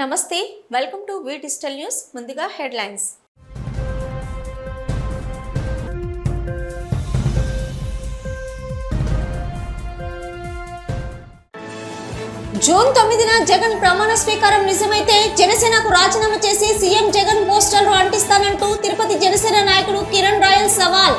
Namaste welcome to V digital news ముందుగా headlines June తొమ్మిదిన జగన్ ప్రమాణ స్వీకారం నిజమైతే జనసేనకు రాజీనామా చేసి సీఎం జగన్ పోస్టర్లు అంటిస్తానంటూ తిరుపతి జనసేన నాయకుడు కిరణ్ రాయల్ సవాల్.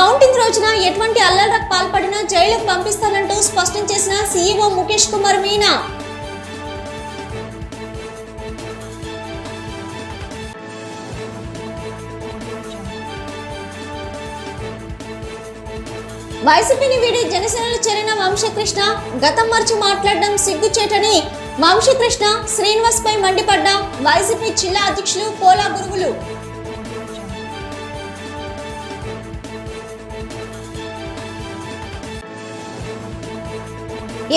కౌంటింగ్ రోజున ఎటువంటి అల్లర్లకు పాల్పడినా జైలుకు పంపిస్తానంటూ స్పష్టం చేసిన సీఈఓ ముఖేష్ కుమార్ మీనా. వైసీపీని వీడి జనసేనలో చేరిన వంశకృష్ణ గతం మర్చి మాట్లాడడం సిగ్గుచేటని వంశకృష్ణ శ్రీనివాస్ పై మండిపడ్డ వైసీపీ జిల్లా అధ్యక్షులు పోలా గురువులు.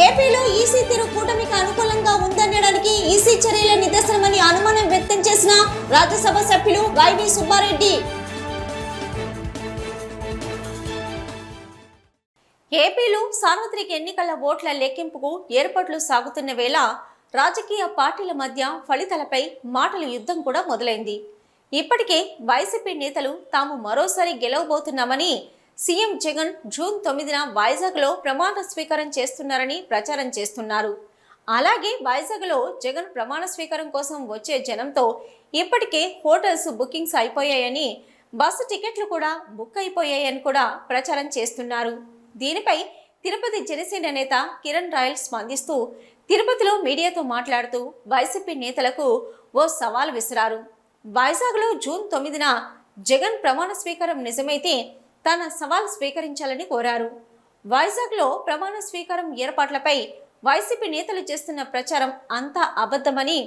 ఏపీలో ఈసీ తీరు కూటమికి అనుకూలంగా ఉందనడానికి ఈసీ చర్యల నిదర్శనమని అనుమానం వ్యక్తం చేసిన రాజ్యసభ సభ్యులు వైవి సుబ్బారెడ్డి. ఏపీలో సార్వత్రిక ఎన్నికల ఓట్ల లెక్కింపుకు ఏర్పాట్లు సాగుతున్న వేళ రాజకీయ పార్టీల మధ్య ఫలితాలపై మాటల యుద్ధం కూడా మొదలైంది. ఇప్పటికే వైసీపీ నేతలు తాము మరోసారి గెలవబోతున్నామని సీఎం జగన్ జూన్ తొమ్మిదిన వైజాగ్లో ప్రమాణ స్వీకారం చేస్తున్నారని ప్రచారం చేస్తున్నారు. అలాగే వైజాగ్లో జగన్ ప్రమాణ స్వీకారం కోసం వచ్చే జనంతో ఇప్పటికే హోటల్స్ బుకింగ్స్ అయిపోయాయని బస్సు టికెట్లు కూడా బుక్ అయిపోయాయని కూడా ప్రచారం చేస్తున్నారు. దీనిపై తిరుపతి జనసేన నేత కిరణ్ రాయల్ స్పందిస్తూ తిరుపతిలో మీడియాతో మాట్లాడుతూ వైసీపీ నేతలకు ఓ సవాల్ విసిరారు. వైజాగ్లో జూన్ తొమ్మిదిన జగన్ ప్రమాణ స్వీకారం నిజమైతే తన సవాల్ స్వీకరించాలని కోరారు. వైజాగ్లో ప్రమాణ స్వీకారం ఏర్పాట్లపై వైసీపీ నేతలు చేస్తున్న ప్రచారం అంతా అబద్ధమని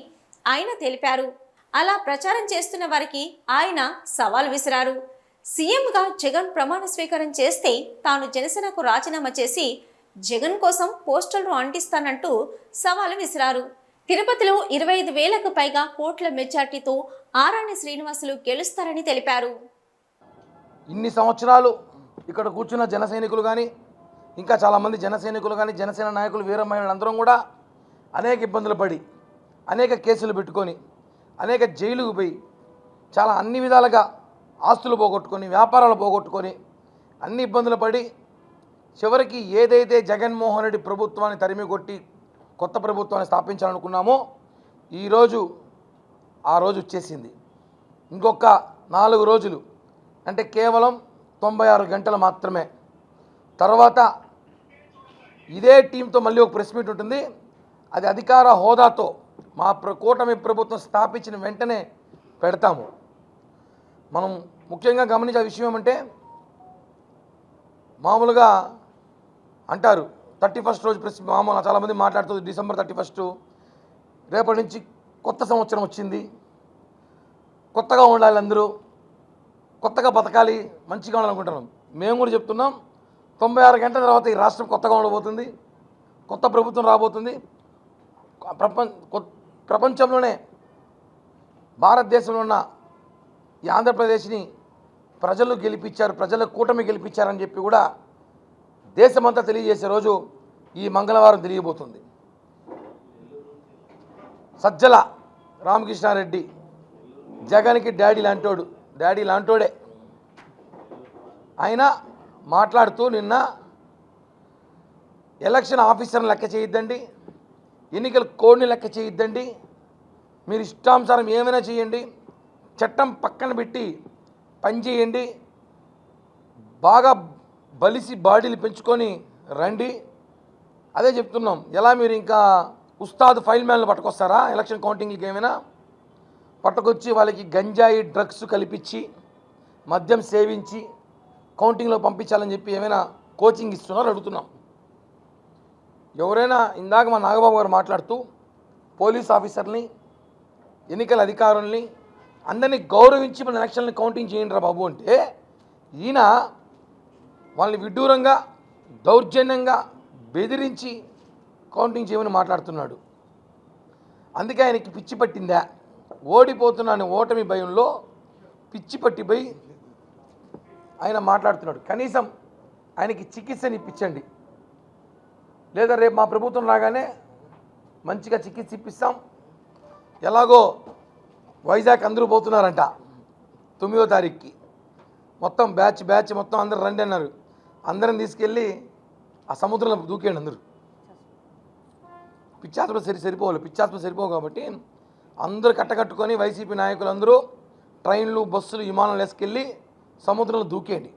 ఆయన తెలిపారు. అలా ప్రచారం చేస్తున్న వారికి ఆయన సవాల్ విసిరారు. సీఎంగా జగన్ ప్రమాణ స్వీకారం చేస్తే తాను జనసేనకు రాజీనామా చేసి జగన్ కోసం పోస్టర్లు అంటిస్తానంటూ సవాలు విసిరారు. తిరుపతిలో ఇరవై ఐదు వేలకు పైగా కోట్ల మెజార్టీతో ఆరాణి శ్రీనివాసులు గెలుస్తారని తెలిపారు. ఇన్ని సంవత్సరాలు ఇక్కడ కూర్చున్న జన సైనికులు కానీ ఇంకా చాలామంది జన సైనికులు కానీ జనసేన నాయకులు వీరమహిళలు కూడా అనేక ఇబ్బందులు పడి అనేక కేసులు పెట్టుకొని అనేక జైలుకు పోయి చాలా అన్ని విధాలుగా ఆస్తులు పోగొట్టుకొని వ్యాపారాలు పోగొట్టుకొని అన్ని ఇబ్బందులు పడి చివరికి ఏదైతే జగన్మోహన్ రెడ్డి ప్రభుత్వాన్ని తరిమి కొట్టి కొత్త ప్రభుత్వాన్ని స్థాపించాలనుకున్నామో ఈరోజు ఆ రోజు వచ్చేసింది. ఇంకొక నాలుగు రోజులు అంటే కేవలం తొంభై ఆరు గంటలు మాత్రమే. తర్వాత ఇదే టీంతో మళ్ళీ ఒక ప్రెస్ మీట్ ఉంటుంది. అది అధికార హోదాతో మా ప్ర కూటమి ప్రభుత్వం స్థాపించిన వెంటనే పెడతాము. మనం ముఖ్యంగా గమనించే విషయం ఏమంటే మామూలుగా అంటారు థర్టీ ఫస్ట్ రోజు ప్రెస్ మామూలు చాలామంది మాట్లాడుతుంది డిసెంబర్ థర్టీ ఫస్ట్ రేపటి నుంచి కొత్త సంవత్సరం వచ్చింది. కొత్తగా ఉండాలి అందరూ. కొత్తగా బతకాలి మంచిగా ఉండాలనుకుంటున్నాం. మేము కూడా చెప్తున్నాం తొంభై ఆరు గంటల తర్వాత ఈ రాష్ట్రం కొత్తగా ఉండబోతుంది కొత్త ప్రభుత్వం రాబోతుంది. ప్రపంచ కొ- ప్రపంచంలోనే భారతదేశంలో ఉన్న ఈ ఆంధ్రప్రదేశ్ని ప్రజలు గెలిపించారు ప్రజల కూటమి గెలిపించారని చెప్పి కూడా దేశమంతా తెలియజేసే రోజు ఈ మంగళవారం తెలియబోతుంది. సజ్జల రామకృష్ణారెడ్డి జగన్కి డాడీ లాంటోడు డాడీ లాంటోడే. ఆయన మాట్లాడుతూ నిన్న ఎలక్షన్ ఆఫీసర్ని లెక్క చేయొద్దండి ఎన్నికల కోడ్ని లెక్క చేయొద్దండి మీరు ఇష్టానుసారం ఏమైనా చేయండి చట్టం పక్కన పెట్టి పని చేయండి బాగా బలిసి బాడీలు పెంచుకొని రండి. అదే చెప్తున్నాం ఎలా మీరు ఇంకా ఉస్తాద్ ఫైల్ మ్యాన్లు పట్టుకొస్తారా ఎలక్షన్ కౌంటింగ్కి ఏమైనా? పట్టుకొచ్చి వాళ్ళకి గంజాయి డ్రగ్స్ కల్పించి మద్యం సేవించి కౌంటింగ్లో పంపించాలని చెప్పి ఏమైనా కోచింగ్ ఇస్తున్నారో అడుగుతున్నాం. ఎవరైనా ఇందాక మా నాగబాబు గారు మాట్లాడుతూ పోలీస్ ఆఫీసర్ని ఎన్నికల అధికారుల్ని అందరినీ గౌరవించి మన ఎలక్షన్ని కౌంటింగ్ చేయండి రా బాబు అంటే ఈయన వాళ్ళని విడ్డూరంగా దౌర్జన్యంగా బెదిరించి కౌంటింగ్ చేయమని మాట్లాడుతున్నాడు. అందుకే ఆయనకి పిచ్చి పట్టిందా? ఓడిపోతున్నాను ఓటమి భయంలో పిచ్చి పట్టిపోయి ఆయన మాట్లాడుతున్నాడు. కనీసం ఆయనకి చికిత్సని ఇప్పించండి. లేదా రేపు మా ప్రభుత్వం రాగానే మంచిగా చికిత్స ఇప్పిస్తాం. ఎలాగో వైజాగ్ అందరూ పోతున్నారంట తొమ్మిదో తారీఖుకి. మొత్తం బ్యాచ్ బ్యాచ్ మొత్తం అందరు రండి అన్నారు. అందరం తీసుకెళ్ళి ఆ సముద్రంలో దూకేయండి అందరూ. పిచ్చాత్మ సరి సరిపోవాలి. పిచ్చాత్మ సరిపోవు కాబట్టి అందరూ కట్టకట్టుకొని వైసీపీ నాయకులందరూ ట్రైన్లు బస్సులు విమానాలు వేసుకెళ్ళి సముద్రంలో దూకేయండి.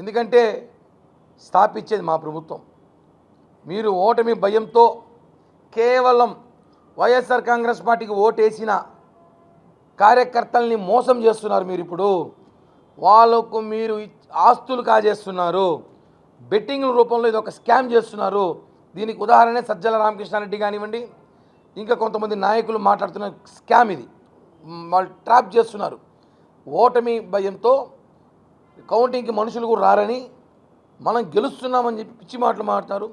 ఎందుకంటే స్థాపించేది మా ప్రభుత్వం. మీరు ఓటమి భయంతో కేవలం వైఎస్ఆర్ కాంగ్రెస్ పార్టీకి ఓటేసిన కార్యకర్తల్ని మోసం చేస్తున్నారు మీరు ఇప్పుడు. వాళ్ళకు మీరు ఆస్తులు కాజేస్తున్నారు. బెట్టింగ్ల రూపంలో ఇది ఒక స్కామ్ చేస్తున్నారు. దీనికి ఉదాహరణ సజ్జల రామకృష్ణారెడ్డి కానివ్వండి ఇంకా కొంతమంది నాయకులు మాట్లాడుతున్న స్కామ్ ఇది. వాళ్ళు ట్రాప్ చేస్తున్నారు. ఓటమి భయంతో కౌంటింగ్కి మనుషులు కూడా రారని మనం గెలుస్తున్నామని చెప్పి పిచ్చి మాటలు మాట్లాడతారు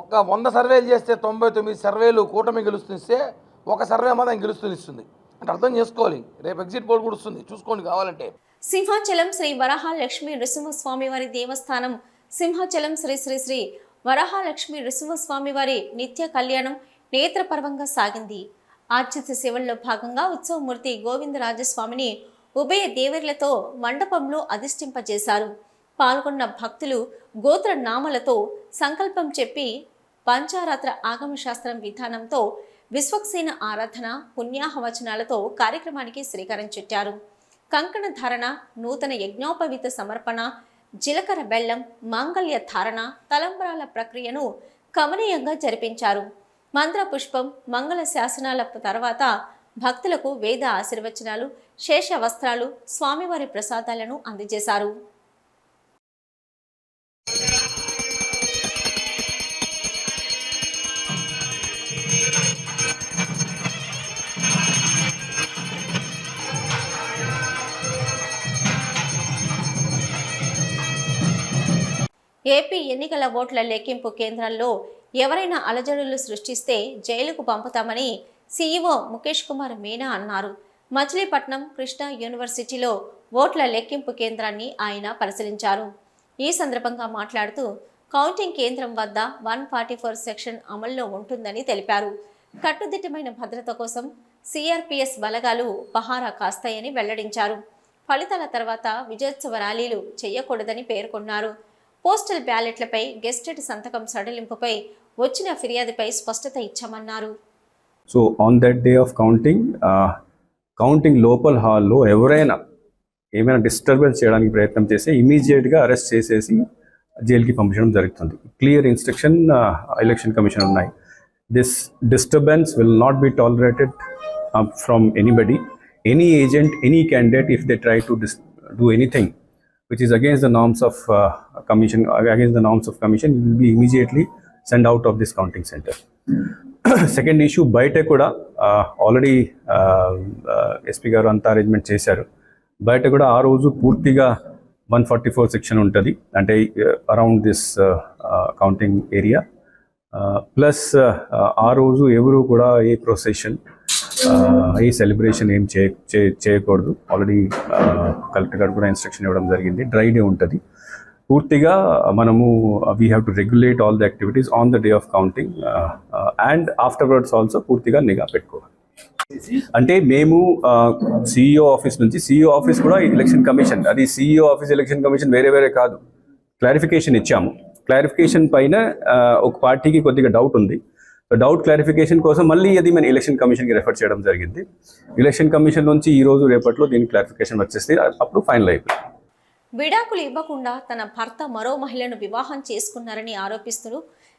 ఒక వంద సర్వేలు చేస్తే తొంభై తొమ్మిది సర్వేలు కూటమి గెలుస్తుంది ఒక సర్వే మాత్రం గెలుస్తుంది ఇస్తుంది. అంటే అర్థం చేసుకోవాలి. రేపు ఎగ్జిట్ పోల్ కూడా వస్తుంది. చూసుకోండి కావాలంటే. సింహాచలం శ్రీ వరహాలక్ష్మి నృసింహస్వామి వారి దేవస్థానం. సింహాచలం శ్రీ శ్రీ శ్రీ వరహాలక్ష్మి నృసింహస్వామి వారి నిత్య కళ్యాణం. నేత్రపర్వంగా సాగింది. ఆచిత్య సేవల్లో భాగంగా ఉత్సవమూర్తి గోవిందరాజస్వామిని ఉభయ దేవర్లతో మండపంలో అధిష్ఠింపజేశారు. పాల్గొన్న భక్తులు గోత్ర నామలతో సంకల్పం చెప్పి పంచారాత్ర ఆగమ శాస్త్రం విధానంతో విశ్వక్సేన ఆరాధన పుణ్యాహవచనాలతో కార్యక్రమానికి శ్రీకారం చుట్టారు. కంకణ ధారణ నూతన యజ్ఞోపవీత సమర్పణ జీలకర్ర బెల్లం మాంగళ్య ధారణ తలంబరాల ప్రక్రియను కమనీయంగా జరిపించారు. మంత్ర పుష్పం మంగళ శాసనాల తర్వాత భక్తులకు వేద ఆశీర్వచనాలు శేష వస్త్రాలు స్వామివారి ప్రసాదాలను అందజేశారు. ఏపీ ఎన్నికల ఓట్ల లెక్కింపు కేంద్రాల్లో ఎవరైనా అలజడులు సృష్టిస్తే జైలుకు పంపుతామని సీఈఓ ముఖేష్ కుమార్ మీనా అన్నారు. మచిలీపట్నం కృష్ణా యూనివర్సిటీలో ఓట్ల లెక్కింపు కేంద్రాన్ని ఆయన పరిశీలించారు. ఈ సందర్భంగా మాట్లాడుతూ కౌంటింగ్ కేంద్రం వద్ద వన్ ఫార్టీ ఫోర్ సెక్షన్ అమల్లో ఉంటుందని తెలిపారు. కట్టుదిట్టమైన భద్రత కోసం సిఆర్పిఎస్ బలగాలు పహారా కాస్తాయని వెల్లడించారు. ఫలితాల తర్వాత విజయోత్సవ ర్యాలీలు చేయకూడదని పేర్కొన్నారు. పోస్టల్ బ్యాలెట్లపై గెస్టెడ్ సంతకం సడలింపుపై వచ్చిన ఫిర్యాదుపై స్పష్టత ఇచ్చామన్నారు. So on that day of counting counting లోపల హాల్లో ఎవరైనా ఏమైనా డిస్టర్బెన్స్ చేయడానికి ప్రయత్నం చేస్తే ఇమీడియట్గా అరెస్ట్ చేసేసి జైలుకి పంపించడం జరుగుతుంది. క్లియర్ ఇన్స్ట్రక్షన్ ఎలక్షన్ కమిషన్ ఉన్నాయి. This disturbance will not be tolerated from anybody any agent any candidate if they try to dis do anything which is against the norms of commission against the norms of commission will be immediately send out out of this counting center. Second issue బయట కూడా already SP గారు అంతా arrangement చేశారు. బయట కూడా ఆ రోజు పూర్తిగా వన్ ఫార్టీ ఫోర్ సెక్షన్ ఉంటుంది. అంటే around this counting area plus ఆ రోజు ఎవరు కూడా ఏ ప్రొసెషన్ ఏ సెలబ్రేషన్ ఏం చేయ చేయకూడదు. ఆల్రెడీ కలెక్టర్ గారు కూడా ఇన్స్ట్రక్షన్ ఇవ్వడం జరిగింది. డ్రై డే ఉంటుంది. పూర్తిగా మనము we have to regulate all the activities on the day of counting and afterwards also పూర్తిగా నిఘా పెట్టుకోవాలి. అంటే మేము uh, సిఇఓ ఆఫీస్ నుంచి సిఇఓ ఆఫీస్ కూడా ఎలక్షన్ కమిషన్ అది సిఇఓ ఆఫీస్ ఎలక్షన్ కమిషన్ వేరే వేరే కాదు. క్లారిఫికేషన్ ఇచ్చాము. క్లారిఫికేషన్ పైన uh, ఒక పార్టీకి కొద్దిగా డౌట్ ఉంది. డౌట్ క్లారిఫికేషన్ కోసం మళ్ళీ అది మన ఎలక్షన్ కమిషన్కి రెఫర్ చేయడం జరిగింది. ఎలక్షన్ కమిషన్ నుంచి ఈ రోజు రేపట్లో దీనికి క్లారిఫికేషన్ వచ్చేస్తే అప్పుడు ఫైనల్ అయిపోయింది. విడాకులు ఇవ్వకుండా తన భర్త మరో మహిళను వివాహం చేసుకున్నారని ఆరోపిస్తూ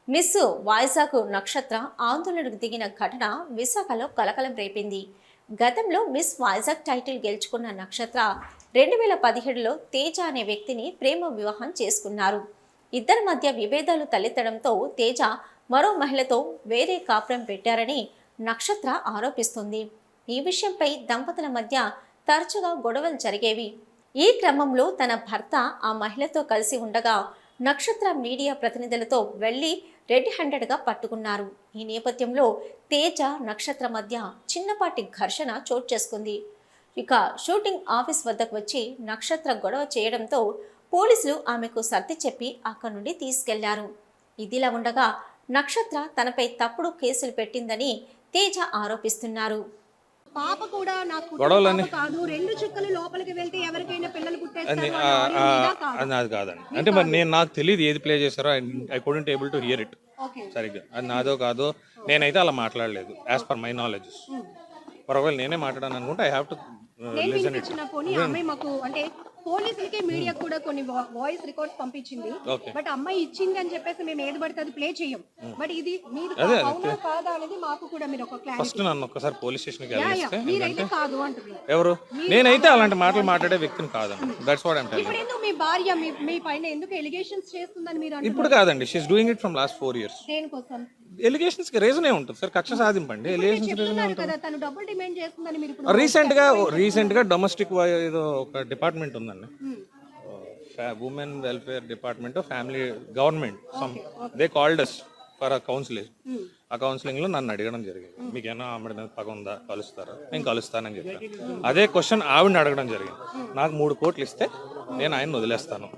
మిస్ వైజాగ్ నక్షత్ర ఆందోళనకు దిగిన ఘటన విశాఖలో కలకలం రేపింది. గతంలో మిస్ వైజాగ్ టైటిల్ గెలుచుకున్న నక్షత్ర రెండు వేల పదిహేడులో తేజ అనే వ్యక్తిని ప్రేమ వివాహం చేసుకున్నారు. ఇద్దరి మధ్య విభేదాలు తలెత్తడంతో తేజ మరో మహిళతో వేరే కాపురం పెట్టారని నక్షత్ర ఆరోపిస్తుంది. ఈ విషయంపై దంపతుల మధ్య తరచుగా గొడవలు జరిగేవి. ఈ క్రమంలో తన భర్త ఆ మహిళతో కలిసి ఉండగా నక్షత్ర మీడియా ప్రతినిధులతో వెళ్ళి రెడ్ హ్యాండెడ్గా పట్టుకున్నారు. ఈ నేపథ్యంలో తేజ నక్షత్ర మధ్య చిన్నపాటి ఘర్షణ చోటు చేసుకుంది. ఇక షూటింగ్ ఆఫీస్ వద్దకు వచ్చి నక్షత్ర గొడవ చేయడంతో పోలీసులు ఆమెకు సర్ది చెప్పి అక్కడి నుండి తీసుకెళ్ళారు. ఇదిలా ఉండగా నక్షత్ర తనపై తప్పుడు కేసులు పెట్టిందని తేజ ఆరోపిస్తున్నారు. పాప కూడా నాకు పాప కాదు రెండు చుక్కలు లోపలికి వెళ్తే ఎవరికైనా పిల్లలు పుట్టేస్తారు? అది కాదండి. అంటే మరి నేను నాకు తెలియదు ఏది ప్లే చేశారో. I couldn't able to hear it సరిగ్గా. అది నాదో కాదో నేనైతే అలా మాట్లాడలేదు యాజ్ పర్ మై నాలెడ్జ్ ఒకవేళ నేనే మాట్లాడాను అనుకుంటే I have to listen it అంటే పోలీసులకి మీడియా కూడా కొన్ని వాయిస్ రికార్డ్స్ పంపించింది. బట్ అమ్మాయి ఇచ్చింది అని చెప్పేసి మేము ఏది పడితే అది ప్లే చేయం. బట్ ఇది మీరు అవునా కాదా అనేది మాకు కూడా మీరు ఒక ఫస్ట్ నన్ను ఒక్కసారి పోలీస్ వెళ్ళిస్తే మీరైతే కాదు అంటున్నారు. ఎవరు? నేనైతే అలాంటి మాటలు మాట్లాడే వ్యక్తిని కాదండి. దట్స్ వాట్ టెలింగ్ ఇప్పుడు ఎందుకు మీ భార్య మీ పైన ఎందుకు ఎలిగేషన్స్ చేస్తుందని మీరు ఇప్పుడు కాదండి. She's doing it from last four years దేనికోసం? ఎలిగేషన్స్కి రీజన్ ఉంటుంది? సార్ కక్ష సాధింపండి. ఎలిగేషన్స్ రీజన్ ఇప్పుడు రీసెంట్గా రీసెంట్గా డొమెస్టిక్ ఏదో ఒక డిపార్ట్మెంట్ ఉందండి. Women welfare department family government some they called us for a counselling ఆ కౌన్సిలింగ్లో నన్ను అడగడం జరిగింది. మీకు ఏమైనా ఆవిడ మీద పగ ఉందా? కలుస్తారా? నేను కలుస్తానని చెప్పాను. అదే క్వశ్చన్ ఆవిడని అడగడం జరిగింది. నాకు మూడు కోట్లు ఇస్తే నేను ఆయన వదిలేస్తాను.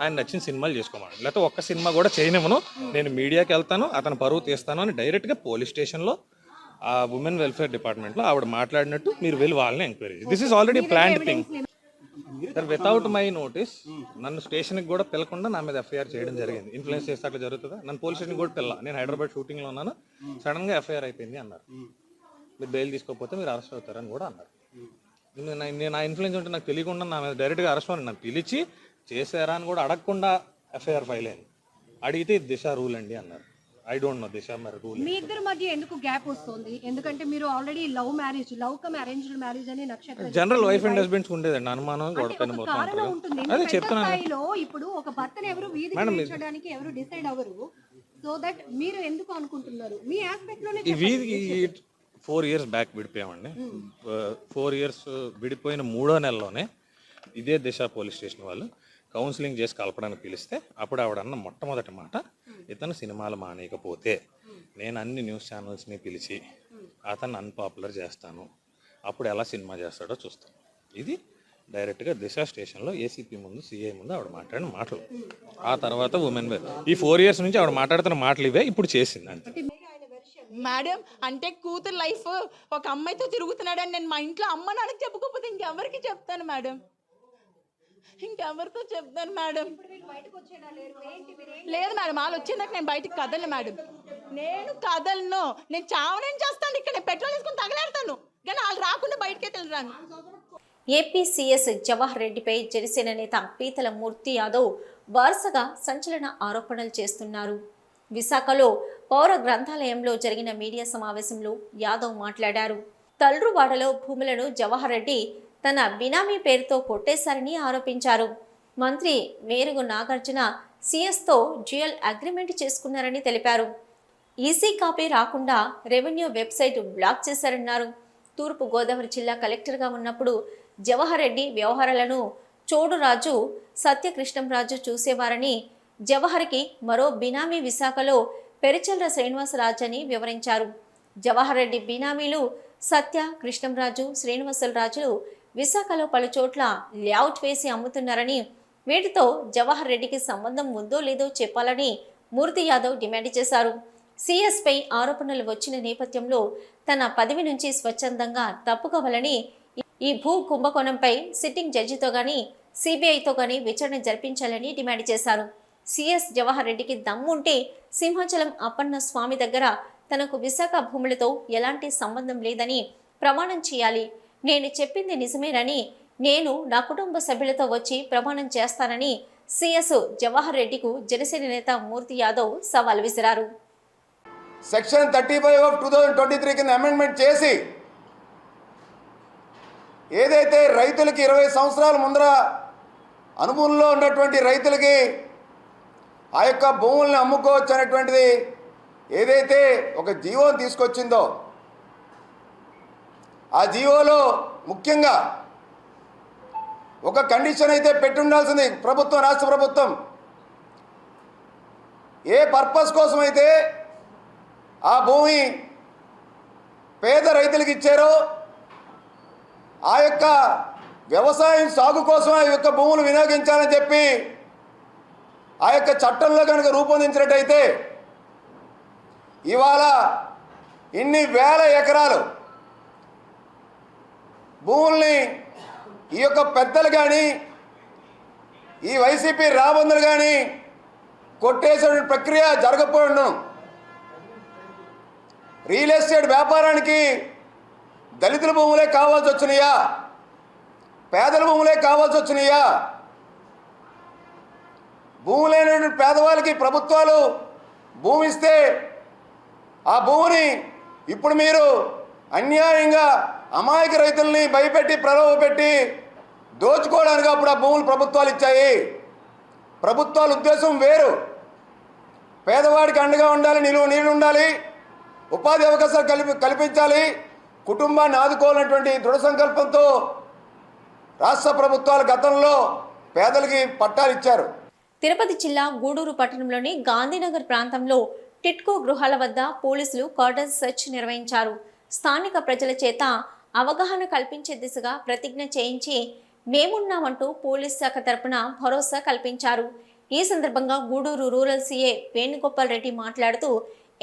ఆయన నచ్చిన సినిమాలు చేసుకోమని. లేకపోతే ఒక్క సినిమా కూడా చేయనివ్వను. నేను మీడియాకి వెళ్తాను అతను పరువు తీస్తాను అని డైరెక్ట్గా పోలీస్ స్టేషన్లో ఆ ఉమెన్ వెల్ఫేర్ డిపార్ట్మెంట్లో ఆవిడ మాట్లాడినట్టు మీరు వెళ్ళి వాళ్ళని enquiry this is already plan thing sir without my notice నన్ను స్టేషన్కి కూడా పిలకుండా నా మీద ఎఫ్ఐఆర్ చేయడం జరిగింది. ఇన్ఫ్లుయెన్స్ చేస్తే అట్లా జరుగుతుందా? నన్ను పోలీస్ స్టేషన్ కూడా పిల్ల. నేను హైదరాబాద్ షూటింగ్లో ఉన్నాను. సడన్గా ఎఫ్ఐఆర్ అయిపోయింది అన్నారు. మీరు బెయిల్ తీసుకోకపోతే మీరు అరెస్ట్ అవుతారని కూడా అన్నారు. నేను నా- నేను నా ఇన్ఫ్లుయెన్స్ ఉంటే నాకు తెలియకుండా నా మీద డైరెక్ట్గా అరెస్ట్ అని నన్ను పిలిచి చేశారా అని కూడా అడగకుండా ఎఫ్ఐఆర్ ఫైల్ అయింది. అడిగితే దిశ రూల్ అండి అన్నారు. ఐ డోంట్ నో దిశ మరి రూల్ మీ ఇద్దరి మధ్య ఎందుకు గ్యాప్ వస్తుంది? ఎందుకంటే మీరు already love marriage love come arranged marriage అని నక్షత్రం జనరల్ వైఫ్ అండ్ హస్బెండ్స్ ఉండేదండి అనుమానం పోతా కారణం ఉంటుంది. అదే చెప్తున్నాను. ఇప్పుడు ఒక భర్తను ఎవరు వీధికి పిలిచడానికి ఎవరు డిసైడ్ అవ్వరు. సో దట్ మీరు ఎందుకు అనుకుంటున్నారు? మీ ఆస్పెక్ట్లోనే ఈ వీధికి ఫోర్ ఇయర్స్ బ్యాక్ విడిపోయామండి. ఫోర్ ఇయర్స్ విడిపోయిన మూడో నెలలోనే ఇదే దిశ పోలీస్ స్టేషన్ వాళ్ళు కౌన్సిలింగ్ చేసి కలపడానికి పిలిస్తే అప్పుడు ఆవిడ అన్న మొట్టమొదటి మాట ఇతను సినిమాలు మానేయకపోతే నేను అన్ని న్యూస్ ఛానల్స్ని పిలిచి అతను అన్పాపులర్ చేస్తాను. అప్పుడు ఎలా సినిమా చేస్తాడో చూస్తాను ఇది డైరెక్ట్గా దిశ స్టేషన్లో ఏసీపీ ముందు సిఐ ముందు ఆవిడ మాట్లాడిన మాటలు. ఆ తర్వాత ఉమెన్ వేర్ ఈ ఫోర్ ఇయర్స్ నుంచి ఆవిడ మాట్లాడుతున్న మాటలు ఇవే ఇప్పుడు చేసింది అంతే. మేడం అంటే కూతురు లైఫ్ ఒక అమ్మాయితో తిరుగుతున్నాడని నేను మా ఇంట్లో అమ్మ నాన్నకి చెప్పుకోకపోతే ఇంకెవరికి చెప్తాను మేడం ఇంకెవరితో చెప్తాను మేడం? లేదు. మేడం. వాళ్ళు వచ్చిందాక నేను బయటికి కదలను మేడం. నేను కదలను. నేను చావనేం చేస్తాను ఇక్కడ? నేను పెట్రోల్ వేసుకుని తగలేడతాను. కానీ వాళ్ళు రాకుండా బయటకే రాను ఏపీ సీఎస్ జవహర్ రెడ్డిపై జనసేన నేత పీతల మూర్తి యాదవ్ వరుసగా సంచలన ఆరోపణలు చేస్తున్నారు. విశాఖలో పౌర గ్రంథాలయంలో జరిగిన మీడియా సమావేశంలో యాదవ్ మాట్లాడారు. తల్రువాడలో భూములను జవహర్ రెడ్డి తన బినామీ పేరుతో కొట్టేశారని ఆరోపించారు. మంత్రి మేరుగు నాగార్జున సిఎస్తో జ్యుయల్ అగ్రిమెంట్ చేసుకున్నారని తెలిపారు. ఈసీ కాపీ రాకుండా రెవెన్యూ వెబ్సైట్ బ్లాక్ చేశారన్నారు. తూర్పు గోదావరి జిల్లా కలెక్టర్గా ఉన్నప్పుడు జవహర్ రెడ్డి వ్యవహారాలను చోడురాజు సత్యకృష్ణంరాజు చూసేవారని జవహర్కి మరో బినామీ విశాఖలో పెరిచల్ర శ్రీనివాసరాజు అని వివరించారు. జవహర్ రెడ్డి బినామీలు సత్య కృష్ణంరాజు శ్రీనివాసరాజులు విశాఖలో పలు చోట్ల లేఅవుట్ వేసి అమ్ముతున్నారని వీటితో జవహర్ రెడ్డికి సంబంధం ఉందో లేదో చెప్పాలని మూర్తి యాదవ్ డిమాండ్ చేశారు. సిఎస్పై ఆరోపణలు వచ్చిన నేపథ్యంలో తన పదవి నుంచి స్వచ్ఛందంగా తప్పుకోవాలని ఈ భూ కుంభకోణంపై సిట్టింగ్ జడ్జితో గాని సిబిఐతో గాని విచారణ జరిపించాలని డిమాండ్ చేశారు. సిఎస్ జవహర్ రెడ్డికి దమ్ముంటే సింహాచలం అప్పన్న స్వామి దగ్గర తనకు విశాఖ భూములతో ఎలాంటి సంబంధం లేదని ప్రమాణం చేయాలి నేను చెప్పింది నిజమేనని నేను నా కుటుంబ సభ్యులతో వచ్చి ప్రమాణం చేస్తానని సిఎస్ జవహర్ రెడ్డికు జనసేన నేత మూర్తి యాదవ్ సవాల్ విసిరారు. Section thirty five of two thousand twenty three కింద అమెండ్మెంట్ చేసి ఏదైతే రైతులకి ఇరవై సంవత్సరాల ముందర అనుభవంలో ఉన్నటువంటి రైతులకి ఆ యొక్క భూముల్ని అమ్ముకోవచ్చు అనేటువంటిది ఏదైతే ఒక జీవో తీసుకొచ్చిందో ఆ జీవోలో ముఖ్యంగా ఒక కండిషన్ అయితే పెట్టి ఉండాల్సింది ప్రభుత్వం రాష్ట్ర ప్రభుత్వం. ఏ పర్పస్ కోసం అయితే ఆ భూమి పేద రైతులకు ఇచ్చారో ఆ యొక్క వ్యవసాయం సాగు కోసం ఆ యొక్క భూములు వినియోగించాలని చెప్పి ఆ యొక్క చట్టంలో కనుక రూపొందించినట్టయితే ఇవాళ ఇన్ని వేల ఎకరాలు భూముల్ని ఈ యొక్క పెద్దలు కానీ ఈ వైసీపీ రాబందులు కానీ కొట్టేసిన ప్రక్రియ జరగపోయి ఉండను రియల్ ఎస్టేట్ వ్యాపారానికి దళితుల భూములే కావాల్సి వచ్చినాయా? పేదల భూములే కావాల్సి వచ్చినాయా? భూమి పేదవాళ్ళకి ప్రభుత్వాలు భూమి ఇస్తే ఆ భూమిని ఇప్పుడు మీరు అన్యాయంగా అమాయక రైతుల్ని భయపెట్టి ప్రలోభ పెట్టి దోచుకోవడానికి అప్పుడు ఆ భూములు ప్రభుత్వాలు ఇచ్చాయి. ప్రభుత్వాల ఉద్దేశం వేరు. పేదవాడికి అండగా ఉండాలి నిలువ నీళ్ళు ఉండాలి ఉపాధి అవకాశాలు కల్పి కల్పించాలి కుటుంబాన్ని ఆదుకోవాలన్నటువంటి దృఢ సంకల్పంతో రాష్ట్ర ప్రభుత్వాలు గతంలో పేదలకి పట్టాలు ఇచ్చారు. తిరుపతి జిల్లా గూడూరు పట్టణంలోని గాంధీనగర్ ప్రాంతంలో టిట్కో గృహాల వద్ద పోలీసులు కార్డన్ సెర్చ్ నిర్వహించారు. స్థానిక ప్రజల చేత అవగాహన కల్పించే దిశగా ప్రతిజ్ఞ చేయించి మేమున్నామంటూ పోలీస్ శాఖ తరపున భరోసా కల్పించారు. ఈ సందర్భంగా గూడూరు రూరల్ సీఏ వేణుగోపాల్ రెడ్డి మాట్లాడుతూ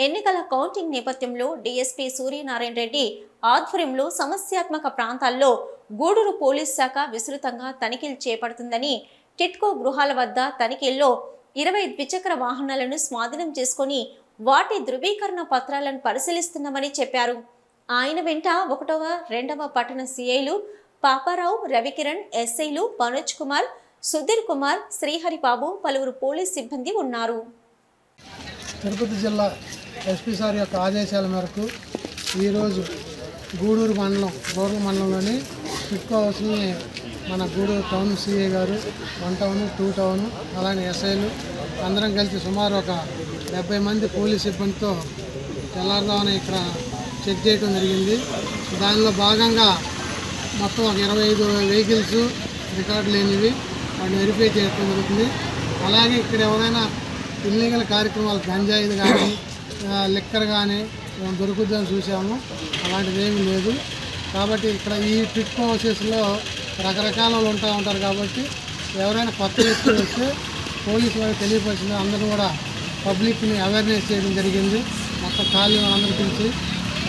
ఎన్నికల కౌంటింగ్ నేపథ్యంలో డీఎస్పీ సూర్యనారాయణ రెడ్డి ఆధ్వర్యంలో సమస్యాత్మక ప్రాంతాల్లో గూడూరు పోలీస్ శాఖ విస్తృతంగా తనిఖీలు చేపడుతుందని టిట్కో గృహాల వద్ద తనిఖీల్లో ఇరవై ద్విచక్ర వాహనాలను స్వాధీనం చేసుకొని వాటి ధృవీకరణ పత్రాలను పరిశీలిస్తున్నామని చెప్పారు. ఆయన వెంట ఒకటవ రెండవ పట్టణ సిఐలు పాపారావు రవికిరణ్ ఎస్ఐలు మనోజ్ కుమార్ సుధీర్ కుమార్ శ్రీహరిబాబు పలువురు పోలీస్ సిబ్బంది ఉన్నారు. తిరుపతి జిల్లా ఎస్పీ సార్ యొక్క ఆదేశాల మేరకు ఈరోజు గూడూరు మండలం గూడూరు మండలంలోని టిట్కో హౌస్ని మన గూడూరు టౌన్ సిఏ గారు వన్ టౌన్ టూ టౌన్ అలానే ఎస్ఐలు అందరం కలిసి సుమారు ఒక డెబ్బై మంది పోలీస్ సిబ్బందితో తెల్లారుదామని ఇక్కడ చెక్ చేయడం జరిగింది. దానిలో భాగంగా మొత్తం ఒక ఇరవై ఐదు వెహికల్స్ రికార్డు లేనివి వాటిని వెరిఫై చేయడం జరుగుతుంది. అలాగే ఇక్కడ ఎవరైనా ఇల్లీగల్ కార్యక్రమాలు గంజాయిలు కానీ లిక్కర్ కానీ మేము దొరుకుద్దని చూసాము అలాంటిది ఏమీ లేదు. కాబట్టి ఇక్కడ ఈ ట్రిప్ హౌసెస్లో రకరకాల వాళ్ళు ఉంటా ఉంటారు కాబట్టి ఎవరైనా కొత్త వ్యక్తులు వస్తే పోలీసు వారికి తెలియపరిచిన అందరూ కూడా పబ్లిక్ని అవేర్నెస్ చేయడం జరిగింది. మొత్తం ఖాళీ వాళ్ళందరూ పిలిచి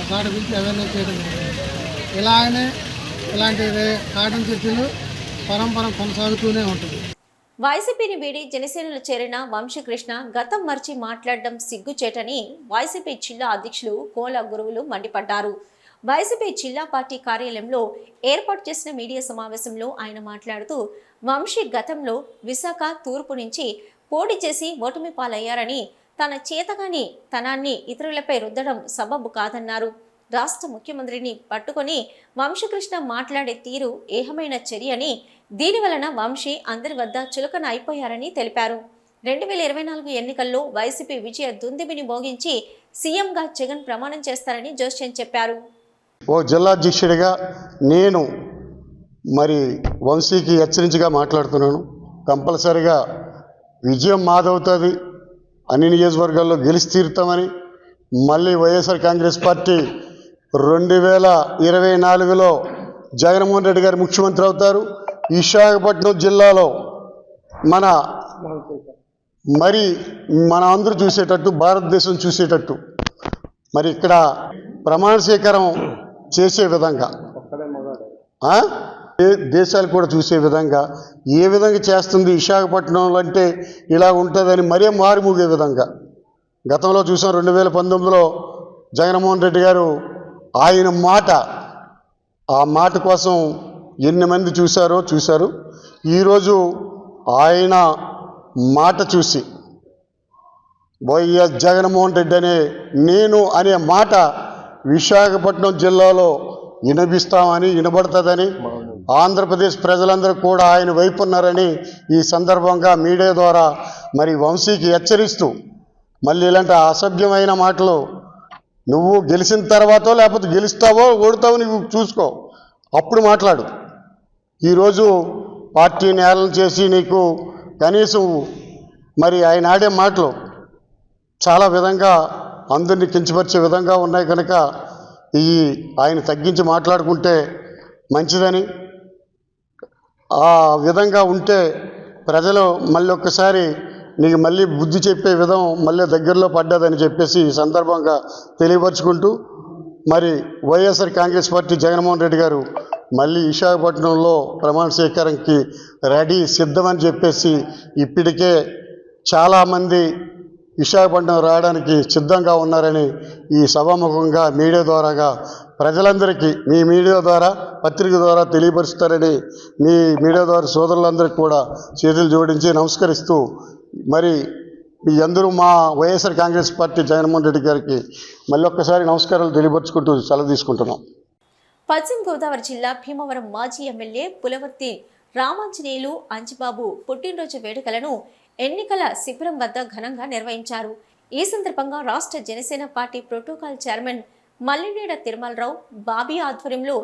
ఒకసారి గురించి అవేర్నెస్ చేయడం జరిగింది. ఇలాగనే ఇలాంటి కాటన్ చర్చలు పరంపర కొనసాగుతూనే ఉంటుంది. వైసీపీని వీడి జనసేనలో చేరిన వంశకృష్ణ గతం మర్చి మాట్లాడడం సిగ్గుచేటని వైసీపీ జిల్లా అధ్యక్షులు కోల గురువులు మండిపడ్డారు. వైసీపీ జిల్లా పార్టీ కార్యాలయంలో ఏర్పాటు చేసిన మీడియా సమావేశంలో ఆయన మాట్లాడుతూ వంశీ గతంలో విశాఖ తూర్పు నుంచి పోటీ చేసి ఓటమి పాలయ్యారని తన చేతగాని తనాన్ని ఇతరులపై రుద్దడం సబబు కాదన్నారు. రాష్ట్ర ముఖ్యమంత్రిని పట్టుకొని వంశకృష్ణ మాట్లాడే తీరు ఏహమైన చర్య అని దీనివలన వంశీ అందరి వద్ద చులకన అయిపోయారని తెలిపారు. రెండు వేల ఇరవై నాలుగు ఎన్నికల్లో వైసీపీ విజయ దుందిబిని మోగించి సీఎంగా జగన్ ప్రమాణం చేస్తారని జోస్యం చెప్పారు. ఓ జిల్లాధ్యక్షుడిగా నేను మరి వంశీకి హెచ్చరించగా మాట్లాడుతున్నాను. కంపల్సరిగా విజయం మాదవుతుంది. అన్ని నియోజకవర్గాల్లో గెలిచి తీరుతామని మళ్ళీ వైఎస్ఆర్ కాంగ్రెస్ పార్టీ రెండు వేల ఇరవై నాలుగులో జగన్మోహన్ రెడ్డి గారు ముఖ్యమంత్రి అవుతారు విశాఖపట్నం జిల్లాలో మన మరి మన అందరూ చూసేటట్టు భారతదేశం చూసేటట్టు మరి ఇక్కడ ప్రమాణ స్వీకారం చేసే విధంగా ఆ? దేశాలు కూడా చూసే విధంగా ఏ విధంగా చేస్తుంది విశాఖపట్నంలో అంటే ఇలా ఉంటుందని మరే మారుమూగే విధంగా. గతంలో చూసాం రెండు వేల పంతొమ్మిదిలో జగన్మోహన్ రెడ్డి గారు ఆయన మాట ఆ మాట కోసం ఎన్ని మంది చూశారో చూశారు. ఈరోజు ఆయన మాట చూసి వైఎస్ జగన్మోహన్ రెడ్డి అనే నేను అనే మాట విశాఖపట్నం జిల్లాలో వినపిస్తామని వినబడుతుందని ఆంధ్రప్రదేశ్ ప్రజలందరూ కూడా ఆయన వైపు ఉన్నారని ఈ సందర్భంగా మీడియా ద్వారా మరి వంశీకి హెచ్చరిస్తూ మళ్ళీ ఇలాంటి అసభ్యమైన మాటలు నువ్వు గెలిచిన తర్వాతో లేకపోతే గెలుస్తావో ఓడుతావో నువ్వు చూసుకో. అప్పుడు మాట్లాడు. ఈరోజు పార్టీ నేలను చేసి నీకు కనీసం మరి ఆయన ఆడే మాటలు చాలా విధంగా అందరినీ కించపరిచే విధంగా ఉన్నాయి కనుక ఈ ఆయన తగ్గించి మాట్లాడుకుంటే మంచిదని. ఆ విధంగా ఉంటే ప్రజలు మళ్ళీ ఒక్కసారి నీకు మళ్ళీ బుద్ధి చెప్పే విధం మళ్ళీ దగ్గరలో పడ్డదని చెప్పేసి ఈ సందర్భంగా తెలియపరుచుకుంటూ మరి వైఎస్ఆర్ కాంగ్రెస్ పార్టీ జగన్మోహన్ రెడ్డి గారు మళ్ళీ విశాఖపట్నంలో ప్రమాణ స్వీకారంకి రెడీ సిద్ధమని చెప్పేసి ఇప్పటికే చాలామంది విశాఖపట్నం రావడానికి సిద్ధంగా ఉన్నారని ఈ సభాముఖంగా మీడియా ద్వారాగా ప్రజలందరికీ మీ మీడియా ద్వారా పత్రిక ద్వారా తెలియపరుస్తారని మీ మీడియా ద్వారా సోదరులందరికీ కూడా చేతులు జోడించి నమస్కరిస్తూ మరి మీ అందరూ మా వైఎస్ఆర్ కాంగ్రెస్ పార్టీ జగన్మోహన్ రెడ్డి గారికి మళ్ళీ ఒక్కసారి నమస్కారాలు తెలియపరుచుకుంటూ సెలవు తీసుకుంటున్నాం. పశ్చిమ గోదావరి జిల్లా భీమవరం మాజీ ఎమ్మెల్యే పులవర్తి రామాంజనేయులు అంజిబాబు పుట్టినరోజు వేడుకలను ఎన్నికల శిబిరం వద్ద ఘనంగా నిర్వహించారు. ఈ సందర్భంగా రాష్ట్ర Janasena party protocol chairman Mallineda Tirumalarao Bobby ఆధ్వర్యంలో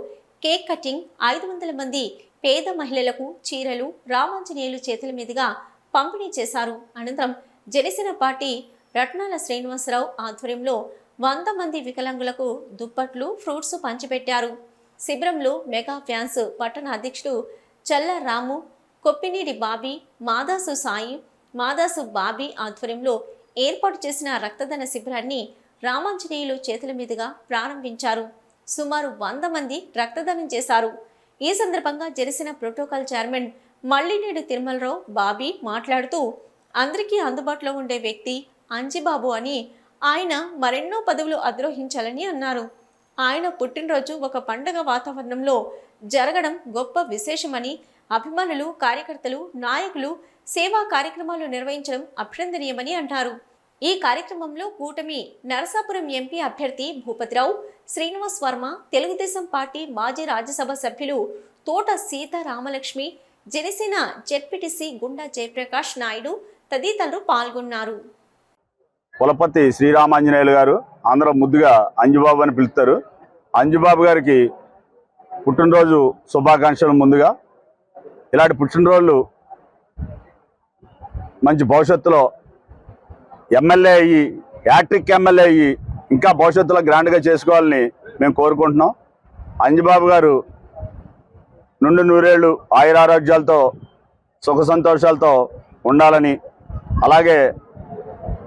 కేక్ కటింగ్ ఐదు వందల మంది పేద మహిళలకు చీరలు రామాంజనేయులు చేతుల మీదుగా పంపిణీ చేశారు. అనంతరం జనసేన పార్టీ రత్నాల శ్రీనివాసరావు ఆధ్వర్యంలో వంద మంది వికలాంగులకు దుప్పట్లు ఫ్రూట్స్ పంచిపెట్టారు. శిబిరంలో మెగా ఫ్యాన్స్ పట్టణ అధ్యక్షుడు చల్ల రాము కొప్పినీడి బాబీ మాదాసు సాయి మాదాసు బాబీ ఆధ్వర్యంలో ఏర్పాటు చేసిన రక్తదాన శిబిరాన్ని రామాంజనేయులు చేతుల మీదుగా ప్రారంభించారు. సుమారు వంద మంది రక్తదానం చేశారు. ఈ సందర్భంగా జనసేన ప్రోటోకాల్ చైర్మన్ మల్లినేడు తిరుమలరావు బాబీ మాట్లాడుతూ అందరికీ అందుబాటులో ఉండే వ్యక్తి అంజిబాబు అని ఆయన మరెన్నో పదవులు అధిరోహించాలని అన్నారు. ఆయన పుట్టినరోజు ఒక పండగ వాతావరణంలో జరగడం గొప్ప విశేషమని అభిమానులు కార్యకర్తలు నాయకులు సేవా కార్యక్రమాలు నిర్వహించడం అభినందనీయమని అంటారు. ఈ కార్యక్రమంలో కూటమి నరసాపురం ఎంపీ అభ్యర్థి భూపతిరావు శ్రీనివాస్ వర్మ తెలుగుదేశం పార్టీ మాజీ రాజ్యసభ సభ్యులు తోట సీతారామలక్ష్మి జనసేన జెడ్పీటీసీ గుండా జయప్రకాష్ నాయుడు తదితరులు పాల్గొన్నారు. కులపతి శ్రీరామాంజనేయులు గారు అందరూ ముద్దుగా అంజుబాబు అని పిలుస్తారు. అంజుబాబు గారికి పుట్టినరోజు శుభాకాంక్షలు ముందుగా. ఇలాంటి పుట్టినరోజులు మంచి భవిష్యత్తులో ఎమ్మెల్యే అయ్యి యాట్రిక్ ఎమ్మెల్యే అయ్యి ఇంకా భవిష్యత్తులో గ్రాండ్గా చేసుకోవాలని మేము కోరుకుంటున్నాం. అంజబాబు గారు నుండి నూరేళ్ళు ఆయురారోగ్యాలతో సుఖ సంతోషాలతో ఉండాలని అలాగే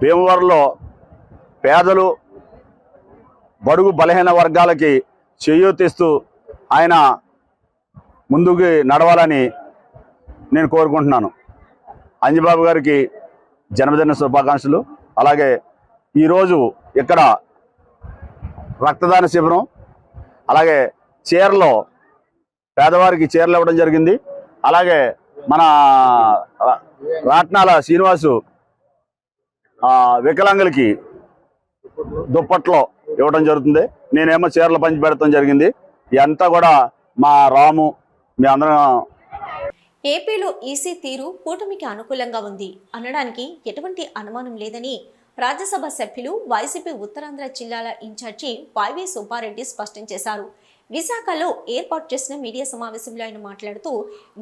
భీమవరంలో పేదలు బడుగు బలహీన వర్గాలకి చేయూతిస్తూ ఆయన ముందుకు నడవాలని నేను కోరుకుంటున్నాను. అంజబాబు గారికి జన్మదిన శుభాకాంక్షలు. అలాగే ఈరోజు ఇక్కడ రక్తదాన శిబిరం అలాగే చీరలో పేదవారికి చీరలు ఇవ్వడం జరిగింది. అలాగే మన రా- రాట్నాల శ్రీనివాసు వికలాంగులకి దుప్పట్లో ఇవ్వడం జరుగుతుంది. నేనేమో చీరలు పంచి పెడతాం జరిగింది. ఇదంతా కూడా మా రాము మీ అందరం ఏపీలో ఈసీ తీరు కూటమికి అనుకూలంగా ఉంది. అనడానికి ఎటువంటి అనుమానం లేదని రాజ్యసభ సభ్యులు వైసీపీ ఉత్తరాంధ్ర జిల్లాల ఇన్ఛార్జి వైవి సుబ్బారెడ్డి స్పష్టం చేశారు. విశాఖలో ఏర్పాటు చేసిన మీడియా సమావేశంలో ఆయన మాట్లాడుతూ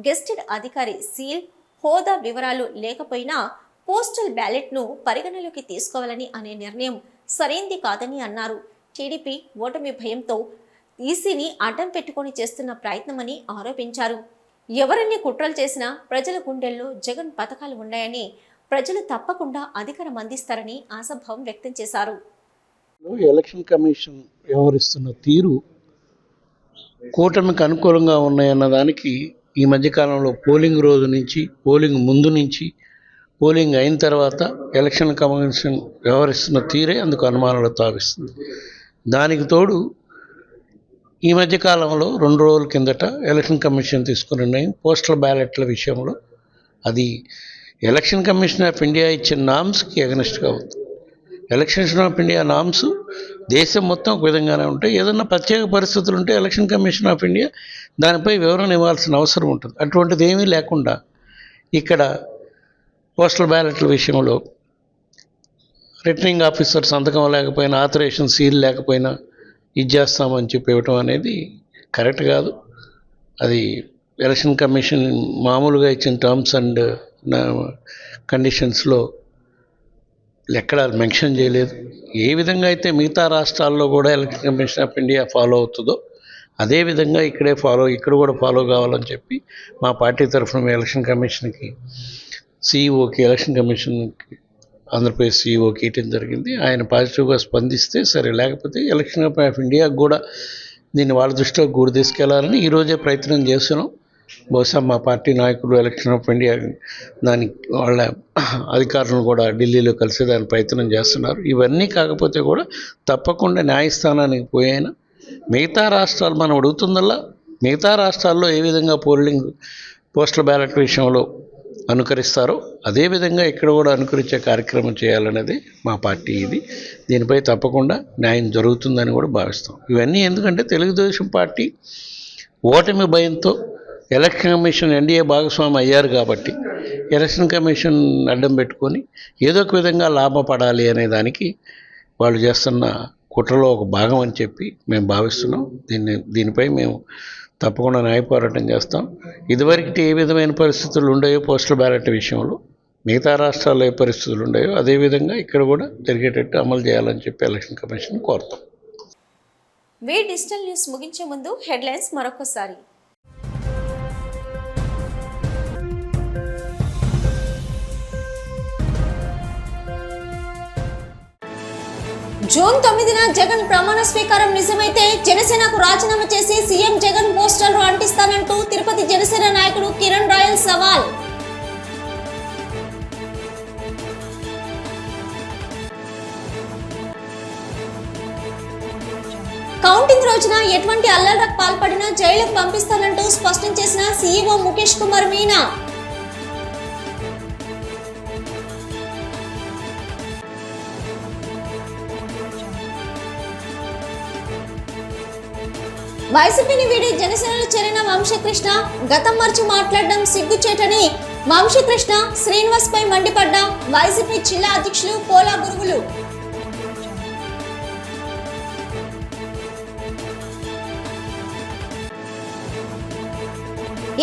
గెస్టెడ్ అధికారి సీల్ హోదా వివరాలు లేకపోయినా పోస్టల్ బ్యాలెట్ను పరిగణలోకి తీసుకోవాలని అనే నిర్ణయం సరైంది కాదని అన్నారు. టీడీపీ ఓటమి భయంతో ఈసీని అడ్డం పెట్టుకొని చేస్తున్న ప్రయత్నమని ఆరోపించారు. ఎవరిని కుట్రలు చేసినా ప్రజల గుండెల్లో జగన్ పథకాలు ఉన్నాయని ప్రజలు తప్పకుండా అధికారం అందిస్తారని ఆశాభావం వ్యక్తం చేశారు. ఎలక్షన్ కమిషన్ వ్యవహరిస్తున్న తీరు కూటమికి అనుకూలంగా ఉన్నాయన్న దానికి ఈ మధ్యకాలంలో పోలింగ్ రోజు నుంచి పోలింగ్ ముందు నుంచి పోలింగ్ అయిన తర్వాత ఎలక్షన్ కమిషన్ వ్యవహరిస్తున్న తీరే అందుకు అనుమానాలు తావిస్తుంది. దానికి తోడు ఈ మధ్యకాలంలో రెండు రోజుల కిందట ఎలక్షన్ కమిషన్ తీసుకున్న నిర్ణయం పోస్టల్ బ్యాలెట్ల విషయంలో అది ఎలక్షన్ కమిషన్ ఆఫ్ ఇండియా ఇచ్చిన నామ్స్కి ఎగనెస్ట్గా ఉంది. ఎలక్షన్ ఆఫ్ ఇండియా నామ్స్ దేశం మొత్తం ఒక విధంగానే ఉంటాయి ఏదన్నా ప్రత్యేక పరిస్థితులు ఉంటే ఎలక్షన్ కమిషన్ ఆఫ్ ఇండియా దానిపై వివరణ ఇవ్వాల్సిన అవసరం ఉంటుంది. అటువంటిది ఏమీ లేకుండా ఇక్కడ పోస్టల్ బ్యాలెట్ల విషయంలో రిటర్నింగ్ ఆఫీసర్ సంతకం లేకపోయినా ఆథరేషన్ సీల్ లేకపోయినా ఇది చేస్తామని చెప్పి ఇవ్వటం అనేది కరెక్ట్ కాదు. అది ఎలక్షన్ కమిషన్ మామూలుగా ఇచ్చిన టర్మ్స్ అండ్ కండిషన్స్లో ఎక్కడ మెన్షన్ చేయలేదు. ఏ విధంగా అయితే మిగతా రాష్ట్రాల్లో కూడా election commission of India follow అవుతుందో అదేవిధంగా ఇక్కడే ఫాలో ఇక్కడ కూడా ఫాలో కావాలని చెప్పి మా పార్టీ తరఫున ఎలక్షన్ కమిషన్కి సిఇఓకి ఎలక్షన్ కమిషన్కి ఆంధ్రప్రదేశ్ సీఈఓకి ఇవ్వటం జరిగింది. ఆయన పాజిటివ్గా స్పందిస్తే సరే లేకపోతే ఎలక్షన్ ఆఫ్ ఇండియాకి కూడా దీన్ని వాళ్ళ దృష్టిలో కూడా తీసుకెళ్ళాలని ఈరోజే ప్రయత్నం చేస్తున్నాం. బహుశా మా పార్టీ నాయకులు ఎలక్షన్ ఆఫ్ ఇండియా దాని వాళ్ళ అధికారులను కూడా ఢిల్లీలో కలిసి దాని ప్రయత్నం చేస్తున్నారు. ఇవన్నీ కాకపోతే కూడా తప్పకుండా న్యాయస్థానానికి పోయిన? మిగతా రాష్ట్రాలు మనం అడుగుతుందల్లా మిగతా రాష్ట్రాల్లో ఏ విధంగా పోలింగ్ పోస్టల్ బ్యాలెట్ విషయంలో అనుకరిస్తారో అదేవిధంగా ఇక్కడ కూడా అనుకరించే కార్యక్రమం చేయాలనేది మా పార్టీ ఇది. దీనిపై తప్పకుండా న్యాయం జరుగుతుందని కూడా భావిస్తాం. ఇవన్నీ ఎందుకంటే తెలుగుదేశం పార్టీ ఓటమి భయంతో ఎలక్షన్ కమిషన్ ఎన్డీఏ భాగస్వామి అయ్యారు కాబట్టి ఎలక్షన్ కమిషన్ అడ్డం పెట్టుకొని ఏదో ఒక విధంగా లాభపడాలి అనే దానికి వాళ్ళు చేస్తున్న కుట్రలో ఒక భాగం అని చెప్పి మేము భావిస్తున్నాం. దీన్ని దీనిపై మేము తప్పకుండా న్యాయ పోరాటం చేస్తాం. ఇదివరకు ఏ విధమైన పరిస్థితులు ఉండేవో పోస్టల్ బ్యాలెట్ విషయంలో మిగతా రాష్ట్రాల్లో ఏ పరిస్థితులు ఉండేవో అదేవిధంగా ఇక్కడ కూడా జరిగేటట్టు అమలు చేయాలని చెప్పి ఎలక్షన్ కమిషన్ కోరుతాం. వి డిజిటల్ న్యూస్ ముగించే ముందు హెడ్లైన్స్ మరొకసారి. జూన్ తొమ్మిదిన జగన్ ప్రమాణ స్వీకారం నిజమైతే జనసేనకు రాజీనామా చేసి సీఎం జగన్ పోస్టర్లు అంటిస్తానంటూ తిరుపతి జనసేన నాయకుడు కిరణ్ రాయల్ సవాల్. కౌంటింగ్ రోజున ఎటువంటి అల్లర్లకు పాల్పడినా జైలుకు పంపిస్తానంటూ స్పష్టం చేసిన సీఈఓ ముఖేష్ కుమార్ మీనా. వైసీపీని వీడి జనసేనలో చేరిన వంశకృష్ణ గతం మర్చి మాట్లాడడం సిగ్గుచేటని వంశకృష్ణ శ్రీనివాస్ పై మండిపడ్డ వైసీపీ జిల్లా అధ్యక్షులు పోలా గురువులు.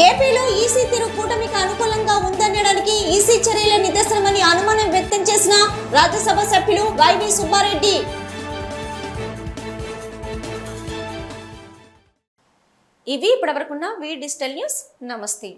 ఏపీలో ఈసీ తీరు కూటమికి అనుకూలంగా ఉందనడానికి ఈసీ చర్యల నిదర్శనమని అనుమానం వ్యక్తం చేసిన రాజ్యసభ సభ్యులు వైవి సుబ్బారెడ్డి. ఇవి ఇప్పటివరకున్న వి డిజిటల్ న్యూస్. నమస్తే.